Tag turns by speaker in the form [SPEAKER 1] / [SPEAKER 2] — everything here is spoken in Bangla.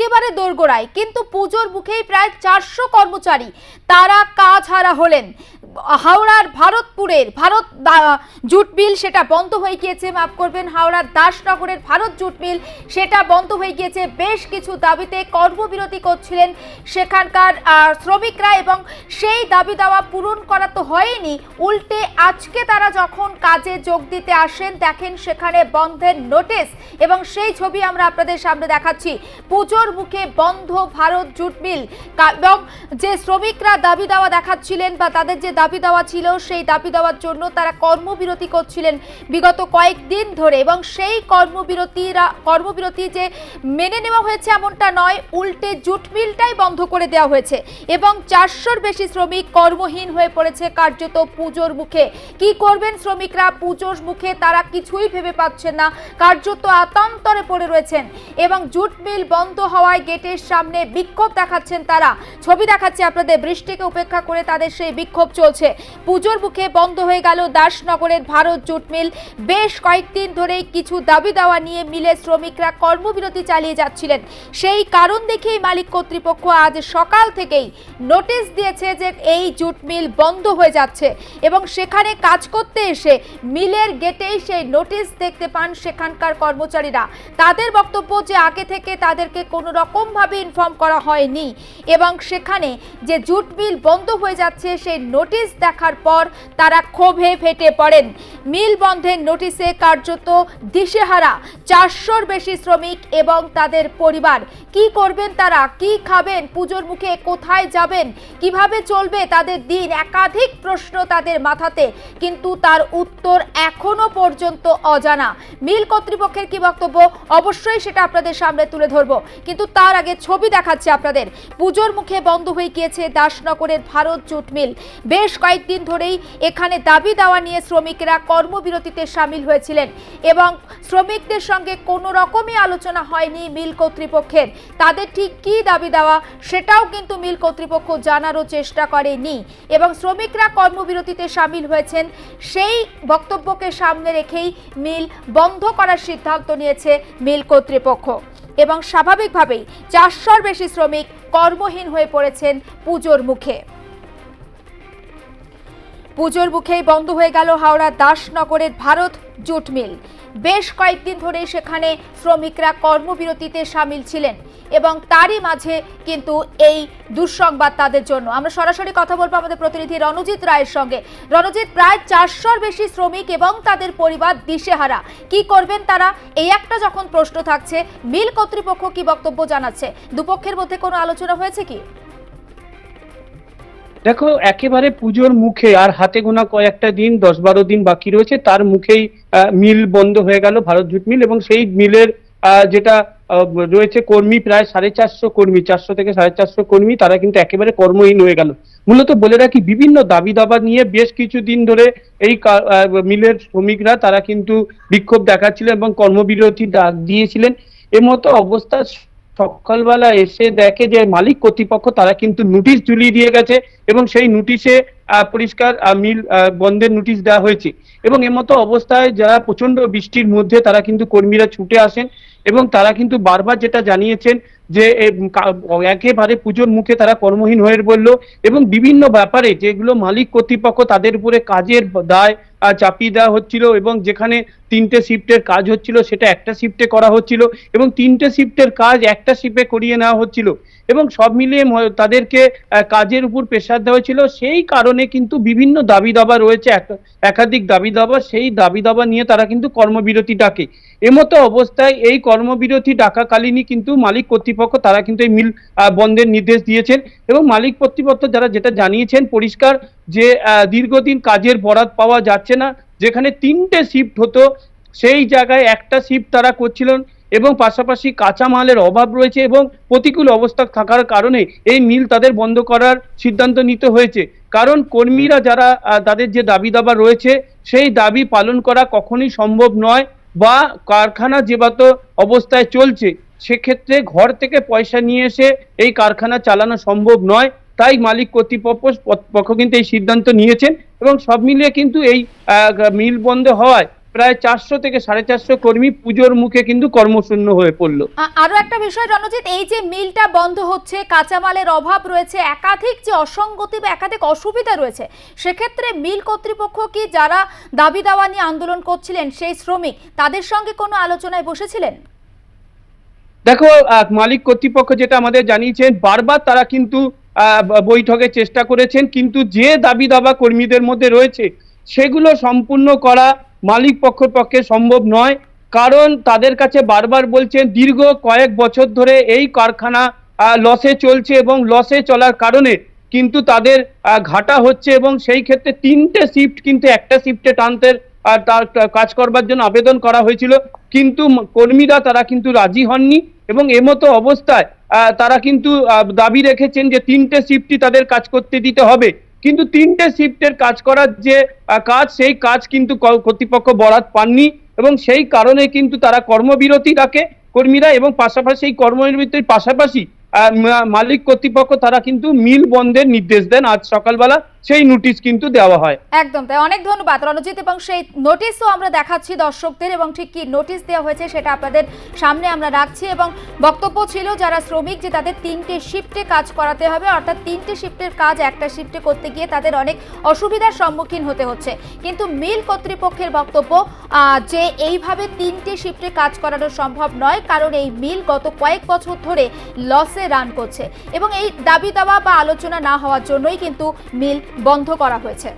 [SPEAKER 1] একেবারে দোরগোড়ায়, কিন্তু পুজোর মুখেই প্রায় চারশো কর্মচারী তারা কাজ হারা হলেন। হাওড়ার ভারতপুরের ভারত জুট মিল সেটা বন্ধ হয়ে গিয়েছে, মাফ করবেন, হাওড়ার দাসনগরের ভারত জুট মিল সেটা বন্ধ হয়ে গিয়েছে। বেশ কিছু দাবিতে কর্মবিরতি করছিলেন সেখানকার শ্রমিকরা এবং সেই দাবি দাওয়া পূরণ করা তো হয়নি। উল্টে আজকে তারা যখন কাজে যোগ দিতে আসেন, দেখেন সেখানে বন্ধের নোটিশ এবং সেই ছবি আমরা আপনাদের সামনে দেখাচ্ছি। পুজোর মুখে বন্ধ ভারত জুট মিল। এবং যে শ্রমিকরা দাবি দাওয়া দেখাচ্ছিলেন বা তাদের যে দাবি দেওয়া ছিল, সেই দাবি দেওয়ার জন্য তারা কর্মবিরতি করছিলেন বিগত কয়েকদিন ধরে এবং সেই কর্মবিরতিরা, কর্মবিরতি যে মেনে নেওয়া হয়েছে এমনটা নয়, উল্টে জুট মিলটাই বন্ধ করে দেওয়া হয়েছে এবং চারশোর বেশি শ্রমিক কর্মহীন হয়ে পড়েছে কার্যত পুজোর মুখে। কি করবেন শ্রমিকরা পুজোর মুখে তারা কিছুই ভেবে পাচ্ছেন না, কার্যত আতান্তরে পড়ে রয়েছেন এবং জুট মিল বন্ধ হওয়ায় গেটের সামনে বিক্ষোভ দেখাচ্ছেন তারা। ছবি দেখাচ্ছে আপনাদের, বৃষ্টিকে উপেক্ষা করে তাদের সেই বিক্ষোভ চলছে। পুজোর মুখে বন্ধ হয়ে গেল দাসনগরের ভারত জুট মিল। বেশ কয়েকদিন ধরেই কিছু দাবি দেওয়া নিয়ে মিলের শ্রমিকরা কর্মবিরতি চালিয়ে যাচ্ছিলেন। সেই কারণ দেখেই মালিক কর্তৃপক্ষ আজ সকাল থেকেই নোটিশ দিয়েছে যে এই জুট মিল বন্ধ হয়ে যাচ্ছে এবং সেখানে কাজ করতে এসে মিলের গেটেই সেই নোটিশ দেখতে পান সেখানকার কর্মচারীরা। তাদের বক্তব্য যে আগে থেকে তাদেরকে কোনো রকমভাবে ইনফর্ম করা হয়নি এবং সেখানে যে জুট মিল বন্ধ হয়ে যাচ্ছে, সেই নোটিশ দেখার পর তারা ক্ষোভে ফেটে পড়েন। মিল বন্ধের নোটিশে কার্যত দিশেহারা, চারশোর বেশি শ্রমিক এবং তাদের পরিবার। কি করবেন তারা? কি খাবেন? পুজোর মুখে কোথায় যাবেন? কীভাবে চলবে তাদের দিন? একাধিক প্রশ্ন তাদের মাথাতে, কিন্তু তার উত্তর এখনও পর্যন্ত অজানা। মিল কর্তৃপক্ষের কি বক্তব্য? অবশ্যই সেটা আপনাদের সামনে তুলে ধরবো। কিন্তু তার আগে ছবি দেখাচ্ছে আপনাদের। পুজোর মুখে বন্ধ হয়ে গিয়েছে দাসনগরের ভারত জুট মিল। বেশ কয়েকদিন ধরেই এখানে দাবি দেওয়া নিয়ে শ্রমিকেরা কর্মবিরতিতে সামিল হয়েছিলেন এবং শ্রমিকদের সঙ্গে কোনো রকমই আলোচনা হয়নি মিল কর্তৃপক্ষের। তাদের ঠিক কী দাবি দেওয়া সেটাও কিন্তু মিল কর্তৃপক্ষ জানারও চেষ্টা করেনি এবং শ্রমিকরা কর্মবিরতিতে সামিল হয়েছেন সেই বক্তব্যকে সামনে রেখেই মিল বন্ধ করার সিদ্ধান্ত নিয়েছে মিল কর্তৃপক্ষ। এবং স্বাভাবিকভাবেই চারশোর বেশি শ্রমিক কর্মহীন হয়ে পড়েছেন পুজোর মুখে। পুজোর মুখেই বন্ধ হয়ে গেল হাওড়া দাসনগরের ভারত জুট মিল। বেশ কয়েকদিন ধরে সেখানে শ্রমিকরা কর্মবিরতিতে সামিল ছিলেন এবং তারই মাঝে কিন্তু এই দুঃসংবাদ তাদের জন্য। আমরা সরাসরি কথা বলব আমাদের প্রতিনিধি রণজিৎ রায়ের সঙ্গে। রণজিৎ, প্রায় চারশোর বেশি শ্রমিক এবং তাদের পরিবার দিশেহারা। কি করবেন তারা? এই একটা যখন প্রশ্ন থাকছে, মিল কর্তৃপক্ষ কি বক্তব্য জানাচ্ছে? দুপক্ষের মধ্যে কোনো আলোচনা হয়েছে কি?
[SPEAKER 2] দেখো, একেবারে পুজোর মুখে, আর হাতে গোনা কয়েকটা দিন, দশ বারো দিন বাকি রয়েছে, তার মুখেই মিল বন্ধ হয়ে গেল, ভারত জুট মিল, এবং সেই মিলের যেটা রয়েছে কর্মী প্রায় সাড়ে চারশো কর্মী, চারশো থেকে সাড়ে চারশো কর্মী, তারা কিন্তু একেবারে কর্মহীন হয়ে গেল। মূলত বলে রাখি, বিভিন্ন দাবি দাবা নিয়ে বেশ কিছু দিন ধরে এই মিলের শ্রমিকরা, তারা কিন্তু বিক্ষোভ দেখাচ্ছিল এবং কর্মবিরতি ডাক দিয়েছিলেন। এর মতো অবস্থা সকালবেলা এসে দেখে যে মালিক কর্তৃপক্ষ তারা কিন্তু নোটিশ ঝুলিয়ে দিয়ে গেছে এবং সেই নোটিশে পরিষ্কার মিল বন্ধের নোটিশ দেওয়া হয়েছে। এবং এমতো অবস্থায় যারা প্রচণ্ড বৃষ্টির মধ্যে, তারা কিন্তু কর্মীরা ছুটে আসেন এবং তারা কিন্তু বারবার যেটা জানিয়েছেন যে একেবারে পুজোর মুখে তারা কর্মহীন হয়ে বলল এবং বিভিন্ন ব্যাপারে যেগুলো মালিক কর্তৃপক্ষ তাদের উপরে কাজের দায় চাপিয়ে দেওয়া হচ্ছিল এবং যেখানে তিনটে শিফটের কাজ হচ্ছিল সেটা একটা শিফটে করা হচ্ছিল এবং তিনটে শিফটের কাজ একটা শিফটে করিয়ে নেওয়া হচ্ছিল এবং সব মিলিয়ে তাদেরকে কাজের উপর প্রেশার দেওয়া হয়েছিল। সেই কারণে কিন্তু বিভিন্ন দাবি দাবা রয়েছে একাধিক দাবি দাবা সেই দাবি দাবা নিয়ে তারা কিন্তু কর্মবিরতি ডাকে। এমতো অবস্থায় এই কর্মবিরতি ডাকাকালীনই কিন্তু মালিক কর্তৃপক্ষ তারা কিন্তু এই মিল বন্ধের নির্দেশ দিয়েছেন এবং মালিক কর্তৃপক্ষ যারা যেটা জানিয়েছেন পরিষ্কার যে দীর্ঘদিন কাজের বরাদ পাওয়া যাচ্ছে না, যেখানে তিনটে শিফট হতো, সেই জায়গায় একটা শিফট তারা করছিলেন। এবং পাশাপাশি কাঁচামালের অভাব রয়েছে এবং প্রতিকূল অবস্থা থাকার কারণে এই মিল তাদের বন্ধ করার সিদ্ধান্ত নিতে হয়েছে। কারণ কর্মীরা যারা তাদের যে দাবি দাবা রয়েছে, সেই দাবি পালন করা কখনোই সম্ভব নয় বা কারখানা যেভাবে অবস্থায় চলছে, সেক্ষেত্রে ঘর থেকে পয়সা নিয়ে এসে এই কারখানা চালানো সম্ভব নয়। তাই মালিক কর্তৃপক্ষ পক্ষ কিন্তু এই সিদ্ধান্ত নিয়েছেন এবং সব মিলিয়ে কিন্তু এই মিল বন্ধ হওয়ায় প্রায় চারশো থেকে সাড়ে চারশো কর্মী পুজোর মুখে কিন্তু কর্মশূন্য হয়ে পড়ল।
[SPEAKER 1] আরও একটা বিষয় রণজিৎ এই যে মিলটা বন্ধ হচ্ছে কাঁচামালের অভাব রয়েছে একাধিক যে অসঙ্গতি বা একাধিক অসুবিধা রয়েছে সেক্ষেত্রে মিল কর্তৃপক্ষ কি যারা দাবি দাওয়া নিয়ে আন্দোলন করছিলেন সেই শ্রমিক তাদের সঙ্গে কোনো আলোচনায় বসেছিলেন?
[SPEAKER 2] দেখো মালিক কর্তৃপক্ষ যেটা আমাদের জানিয়েছেন বারবার তারা কিন্তু বৈঠকের চেষ্টা করেছেন কিন্তু যে দাবি দাবা কর্মীদের মধ্যে রয়েছে সেগুলো সম্পূর্ণ করা মালিক পক্ষের পক্ষে সম্ভব নয়। কারণ তাদের কাছে বারবার বলছেন, দীর্ঘ কয়েক বছর ধরে এই কারখানা লসে চলছে এবং লসে চলার কারণে কিন্তু তাদের ঘাটা হচ্ছে এবং সেই ক্ষেত্রে তিনটে শিফট কিন্তু একটা শিফটে টানতে তার কাজ করবার জন্য আবেদন করা হয়েছিল। কিন্তু কর্মীরা তারা কিন্তু রাজি হননি এবং এমতো অবস্থায় তারা কিন্তু দাবি রেখেছেন যে তিনটে শিফটই তাদের কাজ করতে দিতে হবে। কিন্তু তিনটে শিফটের কাজ করার যে কাজ, সেই কাজ কিন্তু কর্তৃপক্ষ বরাত পাননি এবং সেই কারণে কিন্তু তারা কর্মবিরতি রাখে কর্মীরা এবং পাশাপাশি এই কর্মবিরতির পাশাপাশি মালিক কর্তৃপক্ষ তারা কিন্তু মিল বন্ধের নির্দেশ দেন আজ সকালবেলা। সেই নোটিশ কিন্তু দেওয়া হয়।
[SPEAKER 1] একদম তাই, অনেক ধন্যবাদ রণজিৎ, এবং সেই নোটিশও আমরা দেখাচ্ছি দর্শকদের, এবং ঠিক কি নোটিশ দেওয়া হয়েছে সেটা আপনাদের সামনে আমরা রাখছি, এবং বক্তব্য ছিল যারা শ্রমিক যে তাদের তিনটে শিফটে কাজ করাতে হবে, অর্থাৎ তিনটে শিফটের কাজ একটা শিফটে করতে গিয়ে তাদের অনেক অসুবিধার সম্মুখীন হতে হচ্ছে। কিন্তু মিল কর্তৃপক্ষের বক্তব্য যে এইভাবে তিনটে শিফটে কাজ করানো সম্ভব নয়, কারণ এই মিল গত কয়েক বছর ধরে লসে রান করছে। এবং এই দাবি দাওয়া বা আলোচনা না হওয়ার জন্যই কিন্তু মিল বন্ধ করা হয়েছে।